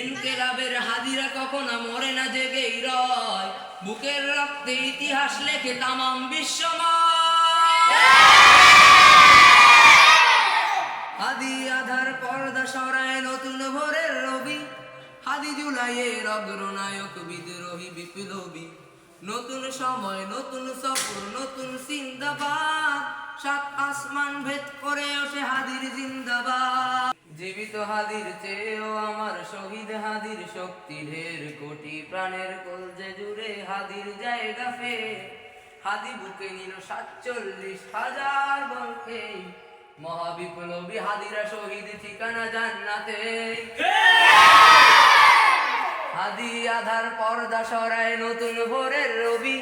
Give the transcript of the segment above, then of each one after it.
ইনকেলাবের হাদিরা কখনো মরে না জেগেই রয় বুকের রক্তে ইতিহাস লেখে তামাম বিশ্বময়। হাদি আধার পর্দা সরায় নতুন ভোরের রবি। হাদি জুলাইয়ের অগ্রনায়ক বিদ্রোহী বিপ্লবী। নতুন সময়, নতুন সফর, নতুন সিন্দাবাদ সাত আসমান ভেদ করে ওঠে হাদির জিন্দাবাদ। জীবিত হাদির চেয়েও আমার শহীদ হাদির শক্তি ঢের কোটি প্রাণের কলজে জুড়ে হাদির জায়গা ফে। হাদি বুকে নিল সাতচল্লিশ হাজার বলকে। মহাবিপ্লবী হাদিরা শহীদ ঠিকানা জান্নাতে। হাদি আধার পর্দা সরায় নতুন ভোরের রবি।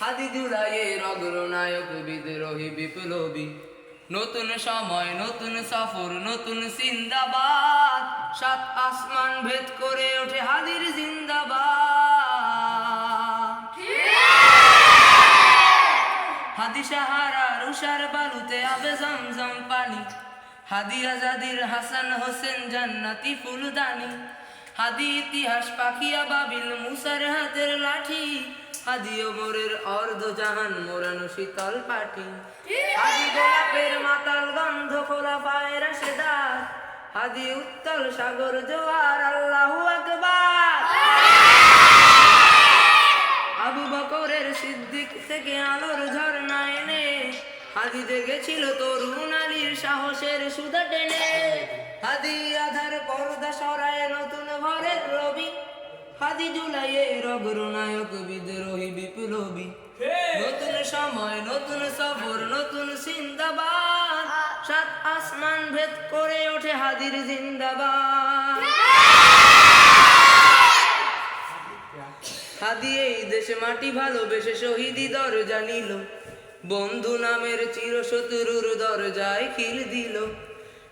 হাদি জুলাইয়ের অগ্রনায়ক বিদ্রোহী বিপ্লবী। নতুন সময়, নতুন সফর, নতুন সিন্দাবাদ সাত আসমান ভেদ করে ওঠে হাদির জিন্দাবাদ। হাদি সাহারা রুষার বালুতে আবে জমজম পানি। হাদি আজাদির হাসান হোসেন জান্নাতি ফুলদানি। হাদি ইতিহাস পাখিয়া বাবিল মুসার হাতের লাঠি। হাদি ওমরের অর্ধ জাহান মোরানো শীতল পাটি। হাদি গোলাপের মাতাল গন্ধ খোলা পায়ের সেদার হাদি উত্তল সাগর জোয়ার, আল্লাহু আকবার। আবু বকরের সিদ্দিক থেকে আলোর ঝর্ণা এনে, হাদি জেগেছিল তরুণ আলীর সাহসের সুদা টেনে। হাদি আধার পর্দা সরায় নতুন ভরের রবি। হাদি জুলাইয়ের অগ্রনায়ক বিদ্রোহী বিপ্লবী। নতুন সময় নতুন সফর নতুন সিন্দাবাদ সাত আসমান ভেদ করে ওঠে হাদির জিন্দাবাদ। হাদি এই দেশে মাটি ভালোবেসে শহীদি দরজা নিল। বন্ধু নামের চিরশত্রুর দরজায় খিল দিল।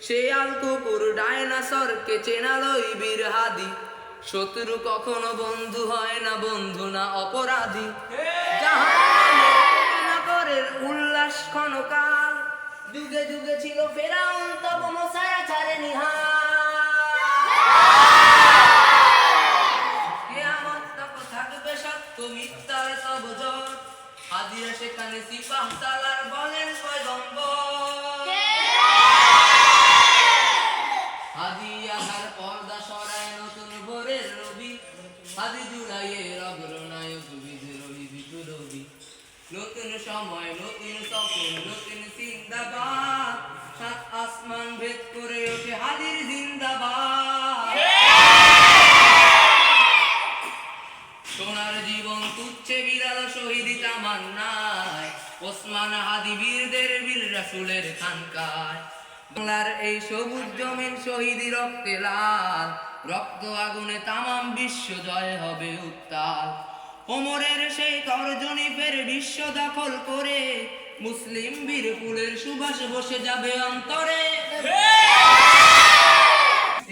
সে আল কুকুর ডায়নাসরকে চেনালই বীর হাদি। শত্রু কখনো বন্ধু হয় না বন্ধু না অপরাধী। উল্লাস ক্ষণকাল যুগে যুগে ছিল ফেরাউন তব মশারা ছাড়ে তক থাকবে সত্য মিথ্যার সব জট হাদিরা সেখানে সিপাহ সালার বলেন পয়গম্বর হাদি আধার পর্দা সরায় নতুন রবি হাদি জুলাইয়ের অগ্রনায়ক বিদ্রোহী বিপ্লবী নতুন সময়, নতুন সফর নতুন সিন্দাবাদ সাত আসমান ভেদ করে ওঠে হাদির জিন্দাবাদ। সোনার জীবন তুচ্ছে বিড়াল শহীদি তামান্নায়। ওসমান হাদি বীরদের বীর রাসুলের খানকায়। বাংলার এই সবুজ জমিন শহীদি রক্তে লাল। রক্ত আগুনে তামাম বিশ্ব জয় হবে উত্তাল। ওমরের সেই তর্জনী ফের বিশ্ব দখল করে মুসলিম বীর ফুলের সুবাস বসে যাবে অন্তরে।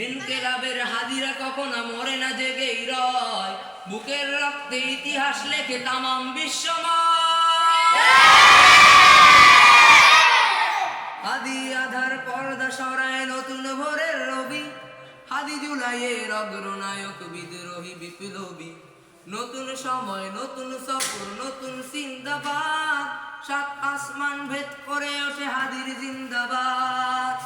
ইনকেলাবের হাদিরা কখনো মরে না জেগেই রয়। বুকের রক্তে ইতিহাস লেখে তামাম বিশ্বময়। হাদি জুলাইয়ের অগ্রনায়ক বিদ্রোহী বিপ্লবী। নতুন সময়, নতুন সফর, নতুন সিন্দাবাদ সাত আসমান ভেদ করে ওঠে হাদির জিন্দাবাদ।